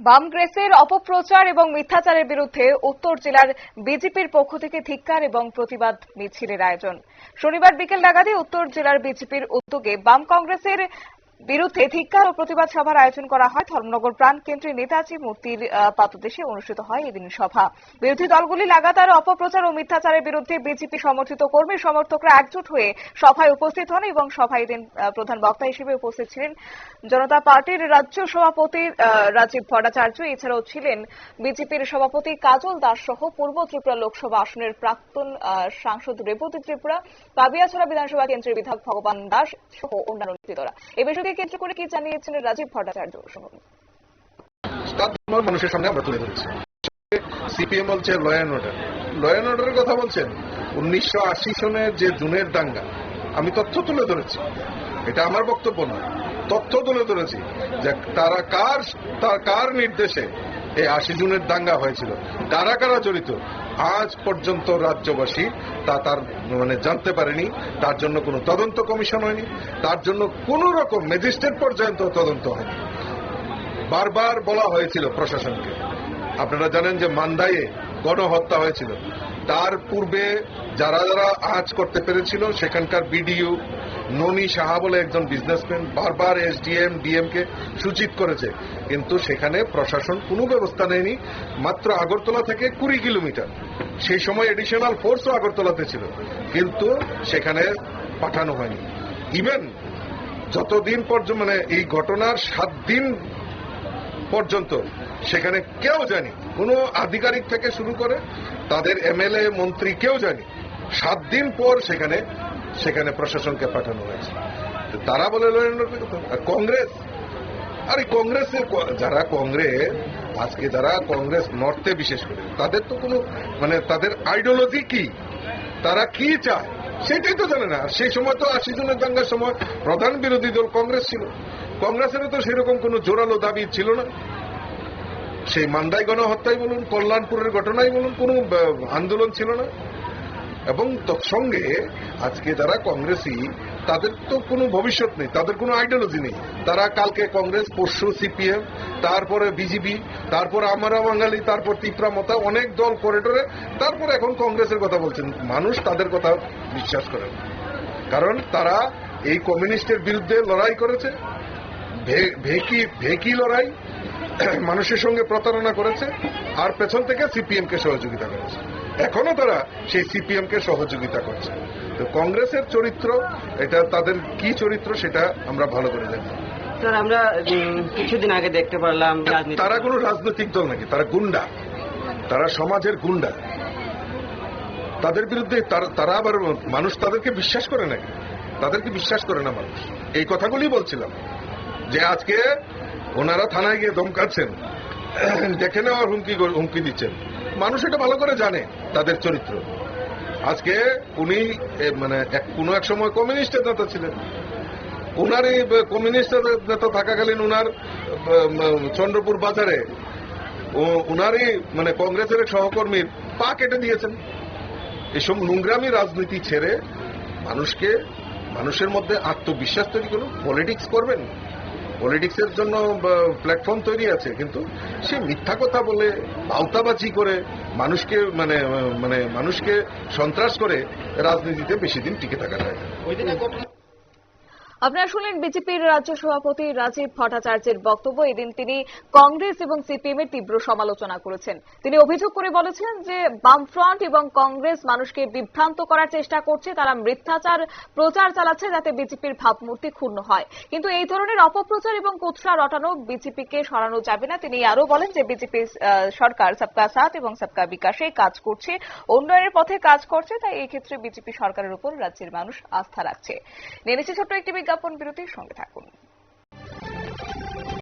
বামগ্রেসের অপপ্রচার এবং মিথ্যাচারের বিরুদ্ধে উত্তর জেলার বিজেপির পক্ষ থেকে ধিক্কার এবং প্রতিবাদ মিছিলের আয়োজন। শনিবার বিকেল নাগাদে উত্তর জেলার বিজেপির উদ্যোগে বাম কংগ্রেসের বিরুদ্ধে ধিক্কার ও প্রতিবাদ সভার আয়োজন করা হয়। ধর্মনগর প্রাণ কেন্দ্রে নেতাজি মূর্তির পাদদেশে অনুষ্ঠিত হয় এদিন সভা। বিরোধী দলগুলি লাগাতার অপপ্রচার ও মিথ্যাচারের বিরুদ্ধে বিজেপি সমর্থিত কর্মী সমর্থকরা একজোট হয়ে সভায় উপস্থিত হন এবং সভায় এদিন প্রধান বক্তা হিসেবে উপস্থিত ছিলেন জনতা পার্টির রাজ্য সভাপতি রাজীব ভট্টাচার্য। এছাড়াও ছিলেন বিজেপির সভাপতি কাজল দাস সহ পূর্ব ত্রিপুরা লোকসভা আসনের প্রাক্তন সাংসদ রেবতী ত্রিপুরা পাবিয়াছড়া বিধানসভা কেন্দ্রের বিধায়ক ভগবান দাস সহ অন্যান্য নেতৃত্বরা। এ বিষয়কে কেন্দ্র করে কি জানিয়েছেন রাজীব ভট্টাচার্য শুনুন মানুষের সামনে আমরা তুলে ধরেছি। সিপিএম বলছে ল অর্ডার ল অর্ডারের কথা বলছেন। উনিশশো আশি সনের যে জুনের দাঙ্গা, আমি তথ্য তুলে ধরেছি। এটা আমার বক্তব্য নয়। তথ্য তুলে ধরেছি যে তারা কার, তার কার নির্দেশে এই আশি জুনের দাঙ্গা হয়েছিল? কারা কারা জড়িত? আজ পর্যন্ত রাজ্যবাসী তা তার মানে জানতে পারেনি। তার জন্য কোনো তদন্ত কমিশন হয়নি। তার জন্য কোন রকম ম্যাজিস্ট্রেট পর্যন্ত তদন্ত হয়নি। বারবার বলা হয়েছিল প্রশাসনকে। আপনারা জানেন যে মান্দায়ে গণহত্যা হয়েছিল। তার পূর্বে যারা যারা আজ করতে পেরেছিল, সেখানকার বিডিইউ ননী সাহা বলে একজন বিজনেসম্যান বারবার এসডিএম ডিএম কে সূচিত করেছে। কিন্তু সেখানে প্রশাসন কোনো ব্যবস্থা নেয়নি, মাত্র আগরতলা থেকে কুড়ি কিলোমিটার। সেই সময় এডিশনাল ফোর্সও আগরতলাতে ছিল, কিন্তু সেখানে পাঠানো হয়নি। ইভেন যতদিন পর্যন্ত মানে এই ঘটনার সাত দিন পর্যন্ত সেখানে কেউ জানি, কোনো আধিকারিক থেকে শুরু করে তাদের এমএলএ, মন্ত্রী কেউ জানি, সাত দিন পর সেখানে সেখানে প্রশাসনকে পাঠানো হয়েছে। তারা বলে কংগ্রেস? আরে, কংগ্রেসের যারা কংগ্রেস, আজকে যারা কংগ্রেস নর্থে বিশেষ করে, তাদের তো কোনো মানে তাদের আইডিওলজি কি? তারা কি চায়? সেটাই তো জানে না। সেই সময় তো আশি জনের দাঙ্গার সময় প্রধান বিরোধী দল কংগ্রেস ছিল। কংগ্রেসেরও তো সেরকম কোনো জোরালো দাবি ছিল না। সেই মান্দাই গণহত্যাই বলুন, কল্যাণপুরের ঘটনাই বলুন, কোনো আন্দোলন ছিল না। এবং তৎসঙ্গে আজকে যারা কংগ্রেসই তাদের তো কোনো ভবিষ্যৎ নেই, তাদের কোনো আইডিওলজি নেই। তারা কালকে কংগ্রেস, পরশু সিপিএম, তারপরে বিজেপি, তারপর আমরা বাঙালি, তারপর তিপ্রা মতা, অনেক দল করিডোরে তারপর এখন কংগ্রেসের কথা বলছেন। মানুষ তাদের কথা বিশ্বাস করে কারণ তারা এই কমিউনিস্টের বিরুদ্ধে লড়াই করেছে। ভেকি ভেকি লড়াই মানুষের সঙ্গে প্রতারণা করেছে আর পেছন থেকে সিপিএম কে সহযোগিতা করেছে। এখনও তারা সেই সিপিএম কে সহযোগিতা করছে। তো কংগ্রেসের চরিত্র এটা তাদের কি চরিত্র সেটা আমরা ভালো করে জানি। স্যার আমরা কিছুদিন আগে দেখতে পারলাম তারা কোনো রাজনৈতিক দল নাকি? তারা গুন্ডা। তারা সমাজের গুন্ডা। তাদের বিরুদ্ধে তারা- তারা আবার মানুষ তাদেরকে বিশ্বাস করে নাকি? তাদেরকে বিশ্বাস করে না মানুষ। এই কথাগুলি বলছিলাম। যে আজকে ওনারা থানায় গিয়ে ধমকাচ্ছেন, দেখে নেওয়ার হুমকি হুমকি দিচ্ছেন। মানুষ এটা ভালো করে জানে তাদের চরিত্র। আজকে উনি মানে কোনো এক সময় কমিউনিস্টের নেতা ছিলেন। উনার এই কমিউনিস্টের নেতা থাকাকালীন উনার চন্দ্রপুর বাজারে উনারই মানে কংগ্রেসের এক সহকর্মীর পা কেটে দিয়েছেন। এসব নোংরামি রাজনীতি ছেড়ে মানুষকে, মানুষের মধ্যে আত্মবিশ্বাস তৈরি করুন, পলিটিক্স করবেন। পলিটিক্সের জন্য প্ল্যাটফর্ম তৈরি আছে, কিন্তু সে মিথ্যা কথা বলে আওতাবাজি করে, মানুষকে মানে মানে মানুষকে সন্ত্রাস করে, রাজনীতিতে বেশি দিন টিকে থাকা যায় আপনারা শুনলেন বিজেপির রাজ্য সভাপতি রাজীব ভট্টাচার্যের বক্তব্য। এদিন তিনি কংগ্রেস এবং সিপিএম এর তীব্র সমালোচনা করেছেন। তিনি অভিযোগ করে বলেছেন যে, বামফ্রন্ট এবং কংগ্রেস মানুষকে বিভ্রান্ত করার চেষ্টা করছে, তারা মিথ্যাচার প্রচার চালাচ্ছে যাতে বিজেপির ভাবমূর্তি ক্ষুণ্ণ হয়। কিন্তু এই ধরনের অপপ্রচার এবং কুৎসা রটানো বিজেপিকে সরানো যাবে না। তিনি আরও বলেন যে, বিজেপি সরকার সবকা সাথ এবং সবকা বিকাশে কাজ করছে, উন্নয়নের পথে কাজ করছে, তাই এই ক্ষেত্রে বিজেপি সরকারের উপর রাজ্যের মানুষ আস্থা রাখছে। নিচ্ছে ছোট্ট একটি বিজ্ঞাপন বিরতির সঙ্গে থাকুন।